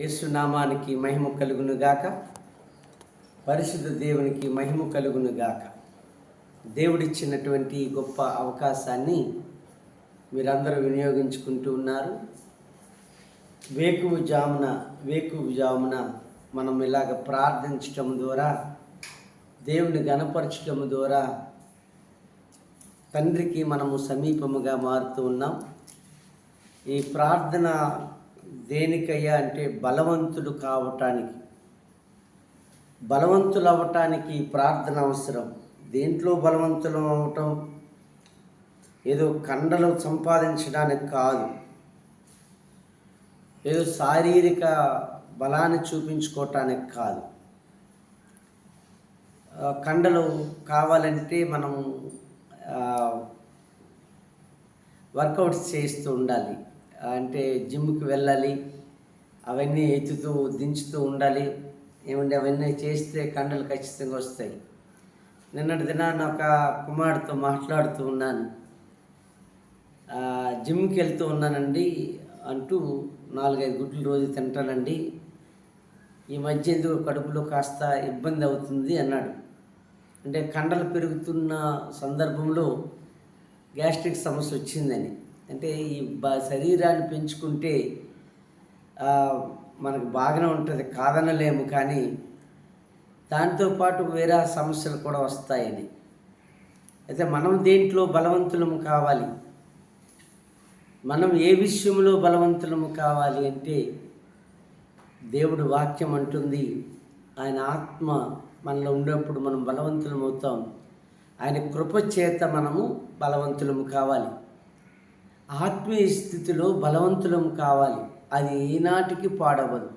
యేసునామానికి మహిమ కలుగును గాక పరిశుద్ధ దేవునికి మహిమ కలుగును గాక దేవుడిచ్చినటువంటి గొప్ప అవకాశాన్ని మీరందరూ వినియోగించుకుంటూ ఉన్నారు. వేకువు జామున వేకువు జామున మనం ఇలాగ ప్రార్థించటం ద్వారా దేవుని గణపరచటం ద్వారా తండ్రికి మనము సమీపముగా మారుతూ ఉన్నాం. ఈ ప్రార్థన దేనికయ్యా అంటే బలవంతుడు కావటానికి. బలవంతులు అవ్వటానికి ప్రార్థన అవసరం. దేంట్లో బలవంతులు అవటం ఏదో కండలు సంపాదించడానికి కాదు. ఏదో శారీరక బలాన్ని చూపించుకోవటానికి కాదు. కండలు కావాలంటే మనం వర్కౌట్స్ చేస్తూ ఉండాలి. అంటే జిమ్కి వెళ్ళాలి అవన్నీ ఎత్తుతూ దించుతూ ఉండాలి. ఏమంటే అవన్నీ చేస్తే కండలు ఖచ్చితంగా వస్తాయి. నిన్నటి దినాన్ని ఒక కుమారుడితో మాట్లాడుతూ ఉన్నాను. జిమ్కి వెళ్తూ ఉన్నానండి అంటూ నాలుగైదు గుడ్లు రోజు తింటానండి. ఈ మధ్య ఎందుకు కడుపులో కాస్త ఇబ్బంది అవుతుంది అన్నాడు. అంటే కండలు పెరుగుతున్న సందర్భంలో గ్యాస్ట్రిక్ సమస్య వచ్చిందని. అంటే ఈ బ శరీరాన్ని పెంచుకుంటే మనకు బాగానే ఉంటుంది. కాదనలేము కానీ దాంతోపాటు వేరే సమస్యలు కూడా వస్తాయని. అయితే మనం దేంట్లో బలవంతులము కావాలి? మనం ఏ విషయంలో బలవంతులము కావాలి అంటే దేవుడు వాక్యం అంటుంది ఆయన ఆత్మ మనలో ఉండేప్పుడు మనం బలవంతులమవుతాం. ఆయన కృప చేత మనము బలవంతులము కావాలి. ఆత్మీయ స్థితిలో బలవంతులం కావాలి. అది ఈనాటికి పాడవదు.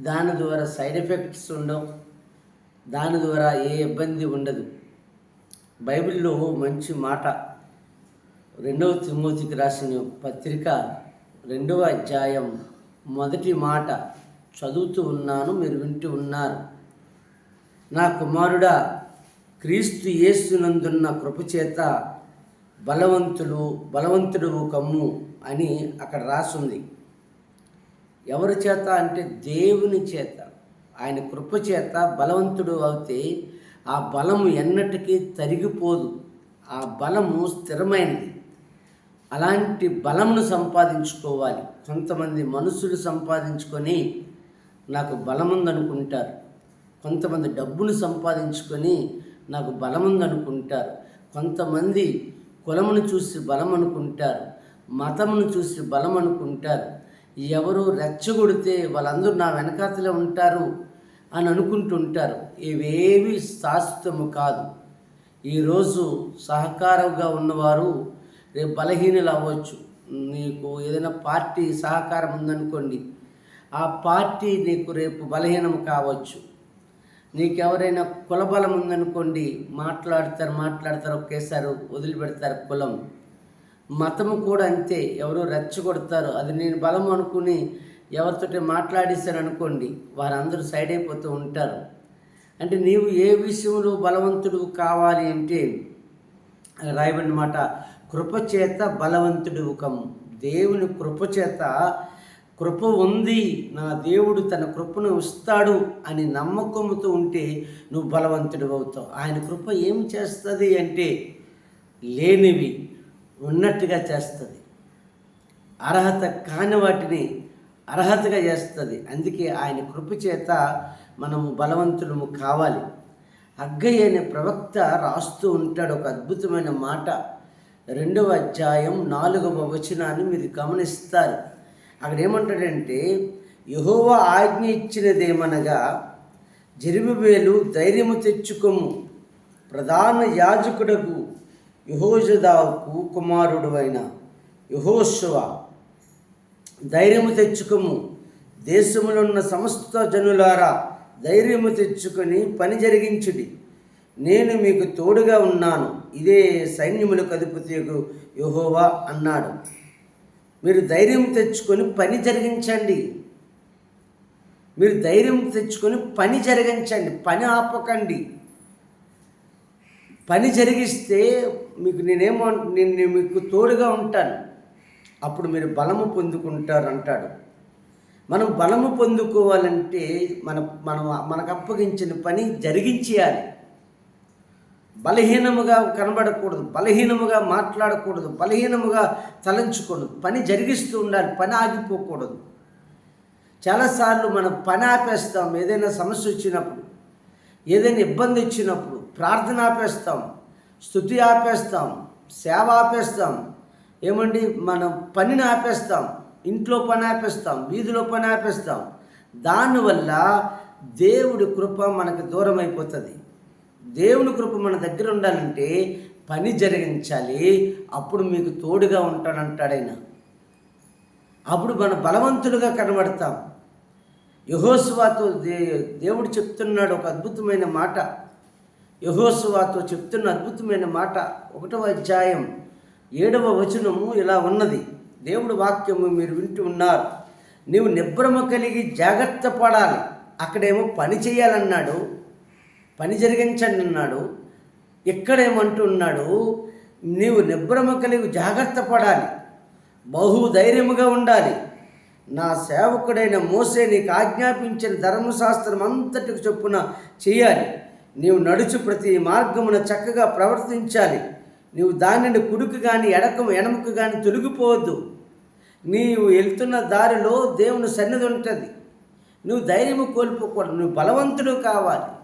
దాని ద్వారా సైడ్ ఎఫెక్ట్స్ ఉండవు. దాని ద్వారా ఏ ఇబ్బంది ఉండదు. బైబిల్లో మంచి మాట. రెండవ తిమోతికి రాసిన పత్రిక రెండవ అధ్యాయం మొదటి మాట. చదువుతూ ఉన్నాను మీరు వింటూ ఉన్నారు. నా కుమారుడా క్రీస్తు యేసునందున్న కృపచేత బలవంతులు బలవంతుడు కమ్ము అని అక్కడ రాసుంది. ఎవరి చేత అంటే దేవుని చేత. ఆయన కృప చేత బలవంతుడు అవుతే ఆ బలము ఎన్నటికీ తరిగిపోదు. ఆ బలము స్థిరమైనది. అలాంటి బలమును సంపాదించుకోవాలి. కొంతమంది మనుషులు సంపాదించుకొని నాకు బలముందనుకుంటారు. కొంతమంది డబ్బును సంపాదించుకొని నాకు బలముందనుకుంటారు. కొంతమంది కులమును చూసి బలం అనుకుంటారు మతమును చూసి బలం అనుకుంటారు ఎవరు రెచ్చగొడితే వాళ్ళందరూ నా వెనకాతలే ఉంటారు అని అనుకుంటుంటారు. ఇవేవి శాశ్వతము కాదు. ఈరోజు సహకారంగా ఉన్నవారు రేపు బలహీనలు అవ్వచ్చు. నీకు ఏదైనా పార్టీ సహకారం ఉందనుకోండి. ఆ పార్టీ నీకు రేపు బలహీనం కావచ్చు. నీకెవరైనా కులబలం ఉందనుకోండి మాట్లాడతారు మాట్లాడతారు ఒకేసారి వదిలిపెడతారు కులం. మతము కూడా అంతే ఎవరో రెచ్చగొడతారు. అది నేను బలం అనుకుని ఎవరితోటి మాట్లాడేశాను అనుకోండి వారందరూ సైడ్ అయిపోతూ ఉంటారు. అంటే నీవు ఏ విషయంలో బలవంతుడు కావాలి అంటే రాయబడిన మాట కృపచేత బలవంతుడు ఒక దేవుని కృపచేత కృప ఉంది నా దేవుడు తన కృపను ఇస్తాడు అని నమ్మకంతో ఉంటే నువ్వు బలవంతుడు అవుతావు ఆయన కృప ఏం చేస్తుంది అంటే లేనివి ఉన్నట్టుగా చేస్తుంది. అర్హత కాని వాటిని అర్హతగా చేస్తుంది. అందుకే ఆయన కృప చేత మనము బలవంతులము కావాలి. అగ్గయ్య అనే ప్రవక్త రాస్తూ ఉంటాడు ఒక అద్భుతమైన మాట. రెండవ అధ్యాయం నాలుగవ వచనాన్ని మీరు గమనిస్తారు. అక్కడ ఏమంటాడంటే యహోవ ఆజ్ఞ ఇచ్చినదేమనగా జెరుబేలు ధైర్యము తెచ్చుకొము. ప్రధాన యాజకుడకు యహోజదావుకు కుమారుడు అయిన యహోశవ ధైర్యము తెచ్చుకొము. దేశంలో ఉన్న సమస్త జనులారా ధైర్యము తెచ్చుకొని పని జరిగించుడి. నేను మీకు తోడుగా ఉన్నాను. ఇదే సైన్యములకు అధిపతి యహోవా అన్నాడు. మీరు ధైర్యం తెచ్చుకొని పని జరిగించండి. మీరు ధైర్యం తెచ్చుకొని పని జరిగించండి. పని ఆపకండి. పని జరిగిస్తే మీకు నేనేమో నేను మీకు తోడుగా ఉంటాను. అప్పుడు మీరు బలము పొందుకుంటారు అంటాడు మనం బలము పొందుకోవాలంటే మన మనం మనకు అప్పగించిన పని జరిగించేయాలి. బలహీనముగా కనబడకూడదు బలహీనముగా మాట్లాడకూడదు బలహీనముగా తలంచకూడదు పని జరిగిస్తూ ఉండాలి పని ఆగిపోకూడదు. చాలాసార్లు మనం పని ఆపేస్తాం ఏదైనా సమస్య వచ్చినప్పుడు ఏదైనా ఇబ్బంది వచ్చినప్పుడు ప్రార్థన ఆపేస్తాం స్థుతి ఆపేస్తాం సేవ ఆపేస్తాం ఏమండి మనం పనిని ఆపేస్తాం ఇంట్లో పని ఆపేస్తాం వీధిలో పని ఆపేస్తాం. దానివల్ల దేవుడి కృప మనకు దూరం అయిపోతుంది దేవుని కృప మన దగ్గర ఉండాలంటే పని జరిగించాలి. అప్పుడు మీకు తోడుగా ఉంటానంటాడైనా అప్పుడు మన బలవంతులుగా కనబడతాం. యహోసువాతో దే దేవుడు చెప్తున్నాడు ఒక అద్భుతమైన మాట. యహోసువాతో చెప్తున్న అద్భుతమైన మాట. ఒకటవ అధ్యాయం ఏడవ వచనము ఇలా ఉన్నది. దేవుడు వాక్యము మీరు వింటూ ఉన్నారు. నీవు నిబ్రమ కలిగి జాగ్రత్త పడాలి. అక్కడేమో పని చేయాలన్నాడు. పని జరిగించండి అన్నాడు. ఇక్కడేమంటున్నాడు? నీవు నిబ్రమ కలిగి జాగ్రత్త పడాలి. బహుధైర్యముగా ఉండాలి. నా సేవకుడైన మోసే నీకు ఆజ్ఞాపించిన ధర్మశాస్త్రం అంతటికి చొప్పున చేయాలి. నీవు నడుచు ప్రతి మార్గమున చక్కగా ప్రవర్తించాలి. నీవు దానిని కుడుకు కానీ ఎడకము ఎడమకు కానీ తొలగిపోవద్దు. నీవు వెళ్తున్న దారిలో దేవుని సన్నిధి ఉంటుంది. నువ్వు ధైర్యము కోల్పోకూడదు. నువ్వు బలవంతుడు కావాలి.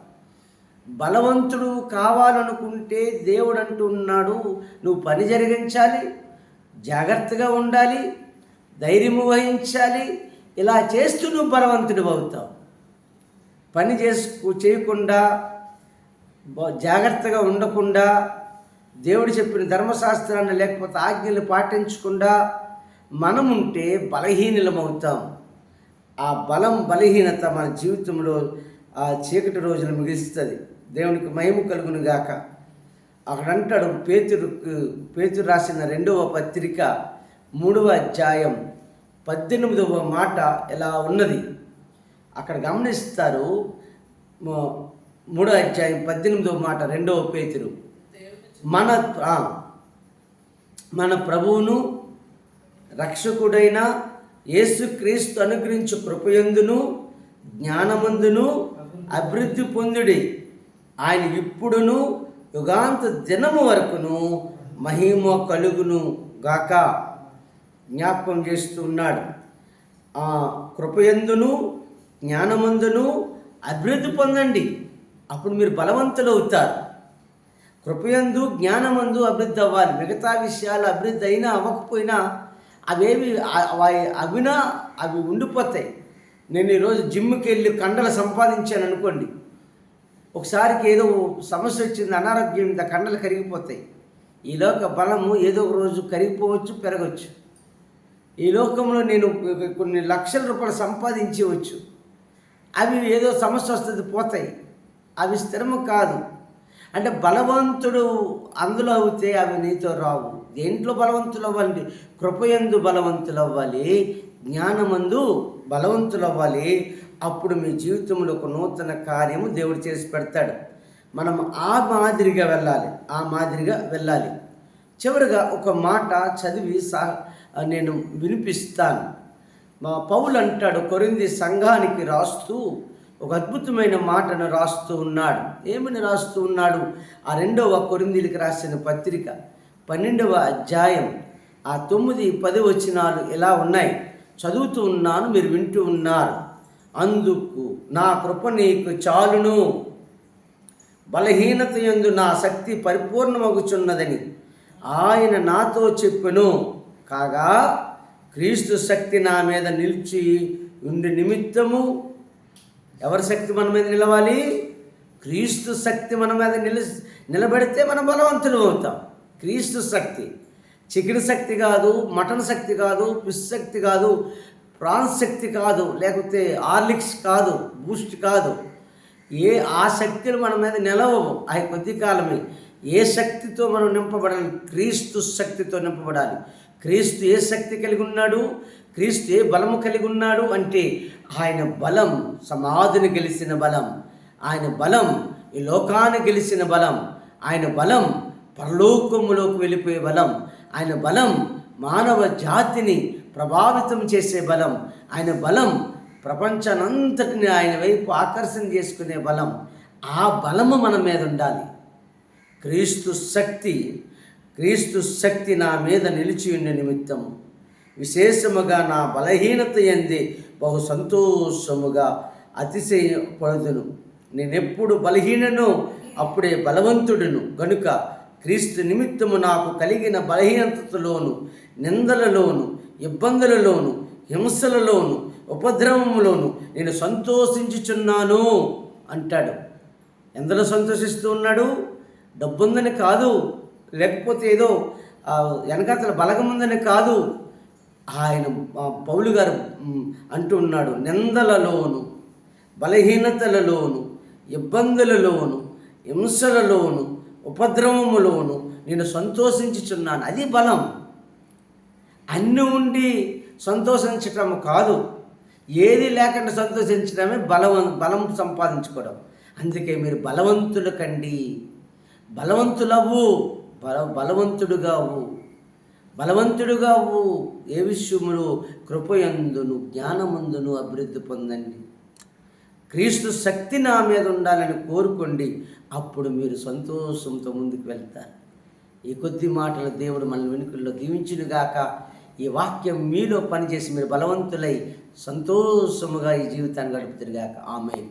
బలవంతుడు కావాలనుకుంటే దేవుడు అంటున్నాడు నువ్వు పని జరిగించాలి జాగ్రత్తగా ఉండాలి ధైర్యము వహించాలి ఇలా చేస్తూ నువ్వు బలవంతుడు అవుతావు. పని చేసుకు చేయకుండా జాగ్రత్తగా ఉండకుండా దేవుడు చెప్పిన ధర్మశాస్త్రాన్ని లేకపోతే ఆజ్ఞలు పాటించకుండా మనం ఉంటే బలహీనలమవుతాం. ఆ బలం బలహీనత మన జీవితంలో ఆ చీకటి రోజున మిగిలిస్తుంది. దేవునికి మహిమ కలుగును గాక అక్కడ అంటాడు పేతురుకు పేతురు రాసిన రెండవ పత్రిక మూడవ అధ్యాయం పద్దెనిమిదవ మాట ఎలా ఉన్నది? అక్కడ గమనిస్తారు మూడో అధ్యాయం పద్దెనిమిదవ మాట రెండవ పేతురు. మన మన ప్రభువును రక్షకుడైన యేసుక్రీస్తు అనుగ్రహించు కృపయందును జ్ఞానమందును అభివృద్ధి పొందుడి. ఆయన ఇప్పుడును యుగాంత దినము వరకును మహిమ కలుగును గాక. జ్ఞాపకం చేస్తూ ఉన్నాడు. ఆ కృపయందును జ్ఞానమందును అభివృద్ధి పొందండి. అప్పుడు మీరు బలవంతులు అవుతారు. కృపయందు జ్ఞానమందు అభివృద్ధి అవ్వాలి. మిగతా విషయాలు అభివృద్ధి అయినా అవ్వకపోయినా అవేవి అవి- అవినా అవి ఉండిపోతాయి. నేను ఈరోజు జిమ్కి వెళ్ళి కండలు సంపాదించాను అనుకోండి. ఒకసారికి ఏదో సమస్య వచ్చింది అనారోగ్యం ఇంత కండలు కరిగిపోతాయి. ఈ లోక బలము ఏదో ఒక రోజు కరిగిపోవచ్చు పెరగవచ్చు ఈ లోకంలో నేను కొన్ని లక్షల రూపాయలు సంపాదించవచ్చు. అవి ఏదో సమస్య వస్తుంది పోతాయి. అవి స్థిరము కాదు. అంటే బలవంతుడు అందులో అవుతే అవి నీతో రావు. దేంట్లో బలవంతులు అవ్వాలి కృపయందు బలవంతులు అవ్వాలి జ్ఞానమందు బలవంతులు అవ్వాలి అప్పుడు మీ జీవితంలో ఒక నూతన కార్యము దేవుడు చేసి పెడతాడు. మనం ఆ మాదిరిగా వెళ్ళాలి ఆ మాదిరిగా వెళ్ళాలి. చివరిగా ఒక మాట చదివి సా నేను వినిపిస్తాను. మా పౌలు అంటాడు కొరింది సంఘానికి రాస్తూ ఒక అద్భుతమైన మాటను రాస్తూ ఉన్నాడు. ఏమని రాస్తూ ఉన్నాడు? ఆ రెండవ కొరిందీలకు రాసిన పత్రిక పన్నెండవ అధ్యాయం ఆ తొమ్మిది పది వచనాలు ఎలా ఉన్నాయి. చదువుతూ ఉన్నాను మీరు వింటూ ఉన్నారు. అందుకు నా కృప నీకు చాలును. బలహీనత ఎందు నా శక్తి పరిపూర్ణమగుచున్నదని ఆయన నాతో చెప్పెను. కాగా క్రీస్తు శక్తి నా మీద నిలిచి ఉండి నిమిత్తము ఎవరి శక్తి మన మీద నిలవాలి? క్రీస్తు శక్తి మన మీద నిలి నిలబెడితే మనం బలవంతులు అవుతాం. క్రీస్తు శక్తి చికెన్ శక్తి కాదు మటన్ శక్తి కాదు ఫిష్ శక్తి కాదు ప్రాన్స్ శక్తి కాదు లేకపోతే ఆర్లిక్స్ కాదు బూస్ట్ కాదు. ఏ ఆ శక్తులు మన మీద నిలవవు. అవి కొద్ది కాలమే. ఏ శక్తితో మనం నింపబడాలి? క్రీస్తు శక్తితో నింపబడాలి. క్రీస్తు ఏ శక్తి కలిగి ఉన్నాడు? క్రీస్తు ఏ బలము కలిగి ఉన్నాడు అంటే ఆయన బలం సమాధిని గెలిచిన బలం. ఆయన బలం ఈ లోకాన్ని గెలిచిన బలం. ఆయన బలం పరలోకములోకి వెళ్ళిపోయే బలం. ఆయన బలం మానవ జాతిని ప్రభావితం చేసే బలం ఆయన బలం ప్రపంచానంతటిని ఆయన వైపు ఆకర్షణ చేసుకునే బలం ఆ బలము మన మీద ఉండాలి. క్రీస్తు శక్తి క్రీస్తు శక్తి నా మీద నిలిచి ఉన్న నిమిత్తం విశేషముగా నా బలహీనత ఎంది బహు సంతోషముగా అతిశయపడుదును. నేనెప్పుడు బలహీనను అప్పుడే బలవంతుడును. గనుక క్రీస్తు నిమిత్తము నాకు కలిగిన బలహీనతలోను నిందలలోను ఇబ్బందులలోను హింసలలోను ఉపద్రవములోను నేను సంతోషించుచున్నాను అంటాడు. ఎందులో సంతోషిస్తూ ఉన్నాడు? డబ్బుందని కాదు లేకపోతే ఏదో వెనకాతల బలగముందని కాదు ఆయన పౌలు గారు అంటూ ఉన్నాడు. నిందలలోను బలహీనతలలోను ఇబ్బందులలోను హింసలలోను ఉపద్రవములోను నేను సంతోషించుచున్నాను. అది బలం. అన్నీ ఉండి సంతోషించటం కాదు. ఏది లేకుండా సంతోషించడమే బలవం బలం సంపాదించుకోవడం. అందుకే మీరు బలవంతులు కండి. బలవంతులవ్వు. బల బలవంతుడుగావు బలవంతుడుగావు ఏ విషయములు కృపయందును జ్ఞానమందును అభివృద్ధి పొందండి. క్రీస్తు శక్తి నా మీద ఉండాలని కోరుకోండి. అప్పుడు మీరు సంతోషంతో ముందుకు వెళ్తారు. ఈ కొద్ది మాటలు దేవుడు మన వెనుకల్లో దీవించునుగాక. ఈ వాక్యం మీలో పనిచేసి మీరు బలవంతులై సంతోషముగా ఈ జీవితాన్ని గడుపుతురుగాక. ఆమె